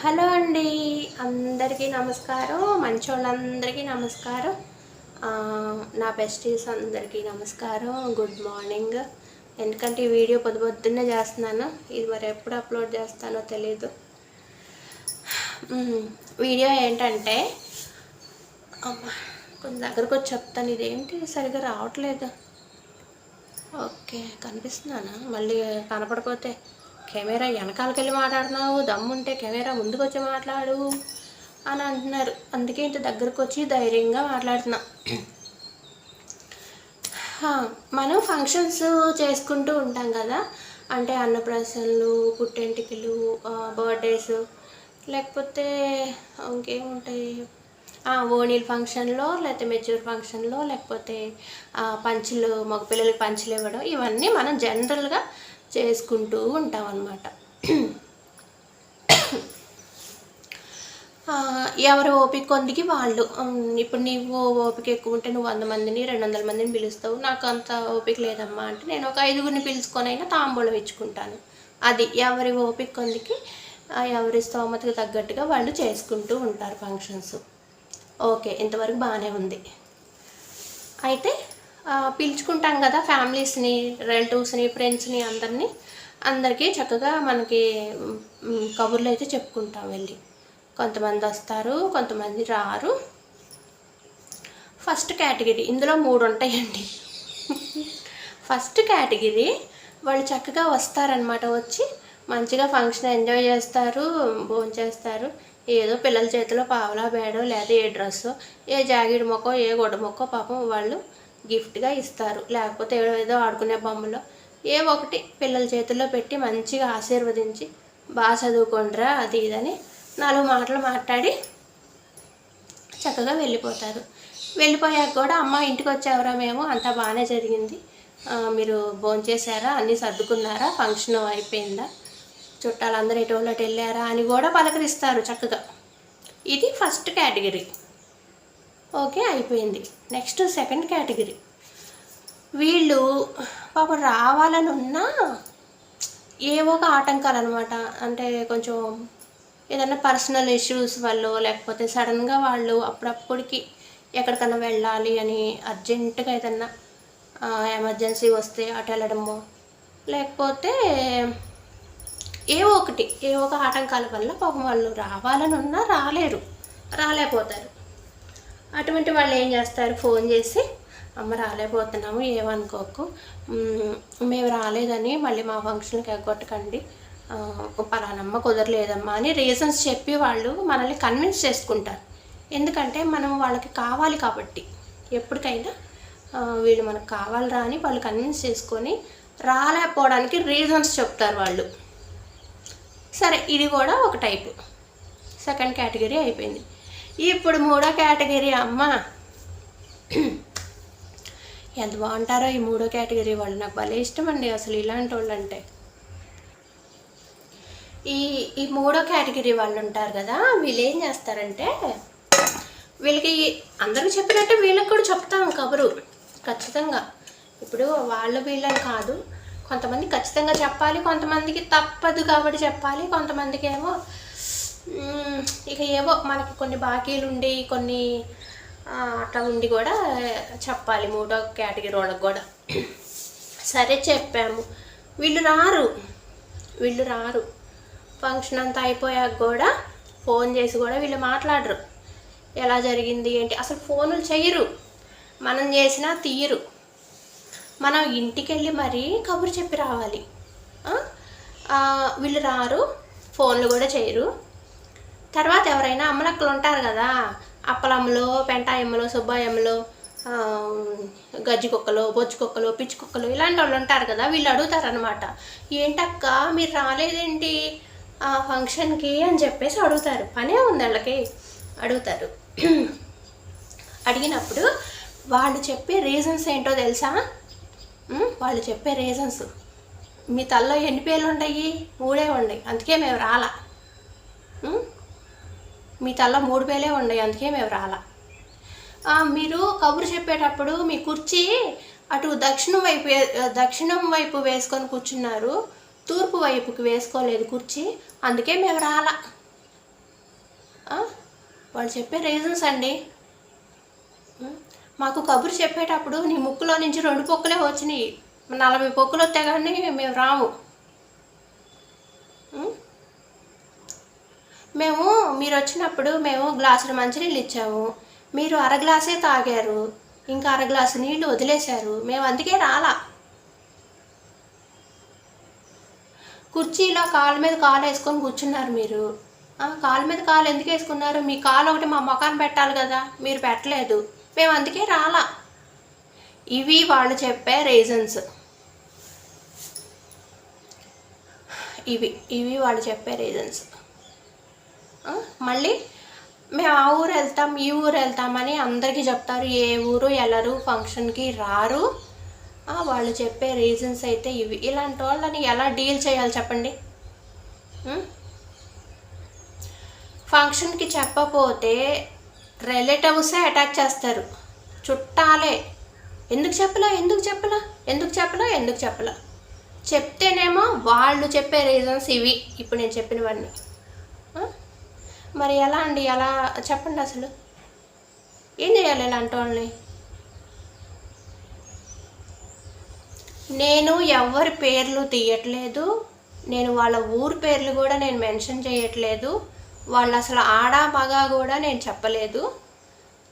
Hello అండి. అందరికీ నమస్కారం. మంచోళ్ళందరికీ నమస్కారం. నా బెస్టీస్ అందరికీ నమస్కారం. గుడ్ మార్నింగ్ ఎందుకంటే ఈ వీడియో పొద్దు పొద్దున్నే చేస్తున్నాను. ఇది మరి ఎప్పుడు అప్లోడ్ చేస్తానో తెలీదు. వీడియో ఏంటంటే కొంచెం దగ్గరకు వచ్చి చెప్తాను. ఇదేంటి? సరిగ్గా రావట్లేదు. ఓకే కనిపిస్తున్నానా? మళ్ళీ కనపడకపోతే కెమెరా వెనకాలకి వెళ్ళి మాట్లాడుతున్నావు దమ్ముంటే కెమెరా ముందుకు వచ్చి మాట్లాడు అని అంటున్నారు. అందుకే ఇంత దగ్గరకు వచ్చి ధైర్యంగా మాట్లాడుతున్నా. మనం ఫంక్షన్స్ చేసుకుంటూ ఉంటాం కదా. అంటే అన్నప్రాసనలు పుట్టెంటికలు బర్త్డేస్ లేకపోతే ఇంకేముంటాయి? ఓణీల ఫంక్షన్లో లేకపోతే మెచ్యూర్ ఫంక్షన్లో లేకపోతే పంచులు మగపిల్లలకి పంచులు ఇవ్వడం ఇవన్నీ మనం జనరల్గా చేసుకుంటూ ఉంటాం అన్నమాట ఎవరి ఓపిక కొందికి వాళ్ళు. ఇప్పుడు నీవు ఓపిక ఎక్కువ ఉంటే నువ్వు వంద మందిని రెండు వందల మందిని పిలుస్తావు. నాకు అంత ఓపిక లేదమ్మా అంటే నేను ఒక ఐదుగురిని పిలుచుకొని అయినా తాంబూలం ఇచ్చుకుంటాను. అది ఎవరి ఓపిక కొందికి ఎవరి స్తోమతకు తగ్గట్టుగా వాళ్ళు చేసుకుంటూ ఉంటారు ఫంక్షన్స్ ఓకే ఇంతవరకు బాగానే ఉంది. అయితే పిలుచుకుంటాం కదా ఫ్యామిలీస్ని రిలేటివ్స్ని ఫ్రెండ్స్ని అందరినీ. అందరికీ చక్కగా మనకి కబుర్లు అయితే చెప్పుకుంటాం వెళ్ళి. కొంతమంది వస్తారు కొంతమంది రారు. ఫస్ట్ కేటగిరీ ఇందులో మూడు ఉంటాయండి. ఫస్ట్ కేటగిరీ వాళ్ళు చక్కగా వస్తారనమాట వచ్చి. మంచిగా ఫంక్షన్ ఎంజాయ్ చేస్తారు భోజనం చేస్తారు. ఏదో పిల్లల చేతిలో పావలా బేడో లేదా ఏ డ్రెస్సో ఏ జాకెట్ మొక్కో ఏ గుడ్డ మొక్కో పాపం వాళ్ళు గిఫ్ట్గా ఇస్తారు. లేకపోతే ఏదో ఏదో ఆడుకునే బొమ్మలో. ఏ ఒకటి పిల్లల చేతుల్లో పెట్టి మంచిగా ఆశీర్వదించి బాగా చదువుకోండిరా అది ఇదని నాలుగు మాటలు మాట్లాడి చక్కగా వెళ్ళిపోతారు. వెళ్ళిపోయాక కూడా అమ్మ ఇంటికి వచ్చావరా మేము? అంతా బాగానే జరిగింది. మీరు భోంచేశారా అన్నీ సర్దుకున్నారా? ఫంక్షన్ అయిపోయిందా? చుట్టాలందరూ ఎటువంటి వెళ్ళారా అని కూడా పలకరిస్తారు చక్కగా. ఇది ఫస్ట్ కేటగిరీ. ఓకే అయిపోయింది. Next second category. వీళ్ళు పాపం రావాలని ఉన్నా ఏవో ఒక ఆటంకాలు అనమాట అంటే కొంచెం ఏదైనా పర్సనల్ ఇష్యూస్ వల్ల లేకపోతే సడన్గా వాళ్ళు అప్పుడప్పటికి ఎక్కడికన్నా వెళ్ళాలి అని అర్జెంటుగా ఏదన్నా ఎమర్జెన్సీ వస్తే అటు వెళ్ళడము లేకపోతే ఏవో ఒకటి ఏవో ఒక ఆటంకాల వల్ల పాపం వాళ్ళు రావాలని ఉన్నా రాలేరు రాలేకపోతారు. అటువంటి వాళ్ళు ఏం చేస్తారు? ఫోన్ చేసి అమ్మ రాలేకపోతున్నాము ఏమనుకోకు. మేము రాలేదని మళ్ళీ మా ఫంక్షన్కి ఎగ్గొట్టకండి. పలానమ్మ కుదరలేదమ్మా అని రీజన్స్ చెప్పి వాళ్ళు మనల్ని కన్విన్స్ చేసుకుంటారు. ఎందుకంటే మనం వాళ్ళకి కావాలి కాబట్టి. ఎప్పటికైనా వీళ్ళు మనకు కావాలిరా అని వాళ్ళు కన్విన్స్ చేసుకొని రాలేకపోవడానికి రీజన్స్ చెప్తారు వాళ్ళు. సరే ఇది కూడా ఒక టైపు. సెకండ్ కేటగిరీ అయిపోయింది. ఇప్పుడు మూడో కేటగిరీ అమ్మ. ఎంత బాగుంటారో ఈ మూడో కేటగిరీ వాళ్ళు. నాకు భలే ఇష్టం అండి అసలు ఇలాంటి వాళ్ళు అంటే ఈ ఈ మూడో కేటగిరీ వాళ్ళు ఉంటారు కదా వీళ్ళు ఏం చేస్తారంటే వీళ్ళకి అందరూ చెప్పినట్టే వీళ్ళకి కూడా చెప్తాం కబురు ఖచ్చితంగా. ఇప్పుడు వాళ్ళు వీళ్ళని కాదు కొంతమంది ఖచ్చితంగా చెప్పాలి కొంతమందికి తప్పదు కాబట్టి చెప్పాలి కొంతమందికి ఏమో ఇక ఏవో మనకి కొన్ని బాకీలు ఉండి కొన్ని అట్లా ఉండి కూడా చెప్పాలి. మూడో కేటగిరీ వాళ్ళకి కూడా. సరే చెప్పాము. వీళ్ళు రారు. వీళ్ళు రారు. ఫంక్షన్ అంతా అయిపోయాక కూడా ఫోన్ చేసి కూడా వీళ్ళు మాట్లాడరు. ఎలా జరిగింది ఏంటి? అసలు ఫోనులు చేయరు. మనం చేసినా తీయరు. మనం ఇంటికి వెళ్ళి మరీ కబురు చెప్పి రావాలి. వీళ్ళు రారు. ఫోన్లు కూడా చేయరు. తర్వాత ఎవరైనా అమ్మలక్కలు ఉంటారు కదా అప్పలమ్మలు పెంటాయమ్మలు సుబ్బాయమ్మలు గజ్జి కుక్కలు బొచ్చు కుక్కలు పిచ్చి కుక్కలు ఇలాంటి వాళ్ళు ఉంటారు కదా వీళ్ళు అడుగుతారు అనమాట ఏంటక్క మీరు రాలేదేంటి? ఆ ఫంక్షన్కి అని చెప్పేసి అడుగుతారు. పనే ఉంది వాళ్ళకి అడుగుతారు. అడిగినప్పుడు వాళ్ళు చెప్పే రీజన్స్ ఏంటో తెలుసా? వాళ్ళు చెప్పే రీజన్స్ మీ తల్లో ఎన్ని పేర్లు ఉన్నాయి మూడే ఉన్నాయి. అందుకే మేము రాలా. మీ తల్ల మూడు వేలే ఉన్నాయి అందుకే మేము రాలా. మీరు కబురు చెప్పేటప్పుడు మీ కుర్చీ అటు దక్షిణం వైపు దక్షిణం వైపు వేసుకొని కూర్చున్నారు తూర్పు వైపుకి వేసుకోలేదు కుర్చీ అందుకే మేము రాలా. వాళ్ళు చెప్పే రీజన్స్ అండి. మాకు కబురు చెప్పేటప్పుడు నీ ముక్కులో నుంచి రెండు పొక్కులే వచ్చినాయి. నలభై పొక్కులు వస్తే కానీ మేము రాము. మేము మీరు వచ్చినప్పుడు మేము గ్లాసులు మంచినీళ్ళు ఇచ్చాము మీరు అర గ్లాసే తాగారు. ఇంకా అర గ్లాసు నీళ్ళు వదిలేశారు. మేము అందుకే రాలా. కుర్చీలో కాలు మీద కాలు వేసుకొని కూర్చున్నారు మీరు. కాలు మీద కాలు ఎందుకు వేసుకున్నారు? మీ కాలు ఒకటి మా ముఖాన్ని పెట్టాలి కదా. మీరు పెట్టలేదు. మేము అందుకే రాలా. ఇవి వాళ్ళు చెప్పే రీజన్స్. ఇవి ఇవి వాళ్ళు చెప్పే రీజన్స్. మళ్ళీ మేము ఆ ఊరు వెళ్తాం ఈ ఊరు వెళ్తామని అందరికీ చెప్తారు ఏ ఊరు వెళ్ళరు ఫంక్షన్కి రారు. వాళ్ళు చెప్పే రీజన్స్ అయితే ఇవి. ఇలాంటి వాళ్ళని ఎలా డీల్ చేయాలి చెప్పండి? ఫంక్షన్కి చెప్పపోతే రిలేటివ్సే అటాక్ చేస్తారు. చుట్టాలే. ఎందుకు చెప్పలా ఎందుకు చెప్పలా ఎందుకు చెప్పలా ఎందుకు చెప్పలా? చెప్తేనేమో వాళ్ళు చెప్పే రీజన్స్ ఇవి. ఇప్పుడు నేను చెప్పినవన్నీ. మరి ఎలా అండి? ఎలా చెప్పండి అసలు. ఏం చేయాలి ఇలాంటి వాళ్ళని? నేను ఎవరి పేర్లు తీయట్లేదు. నేను వాళ్ళ ఊరు పేర్లు కూడా నేను మెన్షన్ చేయట్లేదు. వాళ్ళు అసలు ఆడా మగా కూడా నేను చెప్పలేదు.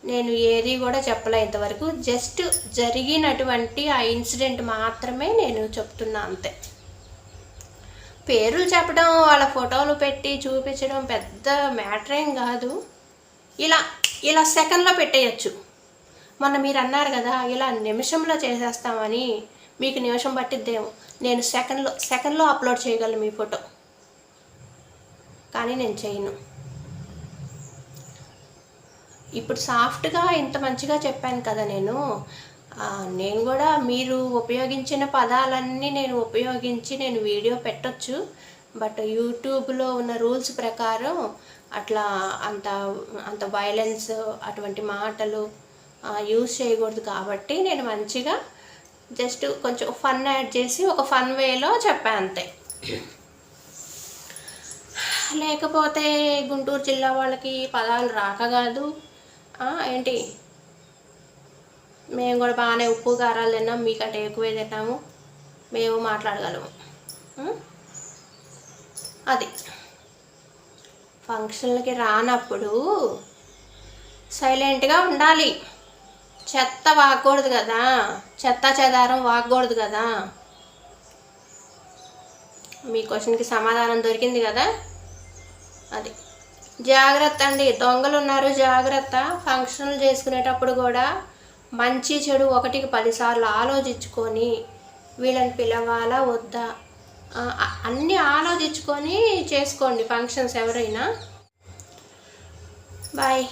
నేను ఏది కూడా చెప్పలే ఇంతవరకు. జస్ట్ జరిగినటువంటి ఆ ఇన్సిడెంట్ మాత్రమే నేను చెప్తున్నా అంతే. పేర్లు చెప్పడం వాళ్ళ ఫోటోలు పెట్టి చూపించడం పెద్ద మ్యాటర్ ఏం కాదు. ఇలా ఇలా సెకండ్లో పెట్టేయచ్చు. మొన్న మీరు అన్నారు కదా ఇలా నిమిషంలో చేసేస్తామని. మీకు నిమిషం పట్టిద్దేమో. నేను సెకండ్లో సెకండ్లో అప్లోడ్ చేయగలను మీ ఫోటో. కానీ నేను చేయను. ఇప్పుడు సాఫ్ట్గా ఇంత మంచిగా చెప్పాను కదా నేను. నేను కూడా మీరు ఉపయోగించిన పదాలన్నీ నేను ఉపయోగించి నేను వీడియో పెట్టొచ్చు. బట్ యూట్యూబ్లో ఉన్న రూల్స్ ప్రకారం అట్లా అంత అంత వైలెన్స్ అటువంటి మాటలు యూజ్ చేయకూడదు కాబట్టి నేను మంచిగా జస్ట్ కొంచెం ఫన్ యాడ్ చేసి ఒక ఫన్ వేలో చెప్పాను అంతే. లేకపోతే గుంటూరు జిల్లా వాళ్ళకి పదాలు రాక కాదు. ఏంటి? మేము కూడా బాగానే ఉప్పు కారాలు తిన్నాం. మీకంటే ఎక్కువే తిన్నాము మేము మాట్లాడగలము. అది. ఫంక్షన్లకి రానప్పుడు సైలెంట్గా ఉండాలి. చెత్త వాగకూడదు కదా. చెత్త చెదారం వాగకూడదు కదా. మీ క్వశ్చన్కి సమాధానం దొరికింది కదా. అది. జాగ్రత్త అండి. దొంగలు ఉన్నారు. జాగ్రత్త. ఫంక్షన్లు చేసుకునేటప్పుడు కూడా మంచి చెడు ఒకటికి పదిసార్లు ఆలోచించుకొని వీళ్ళని పిలవాలా వద్దా? అన్నీ ఆలోచించుకొని చేసుకోండి ఫంక్షన్స్ ఎవరైనా. బాయ్.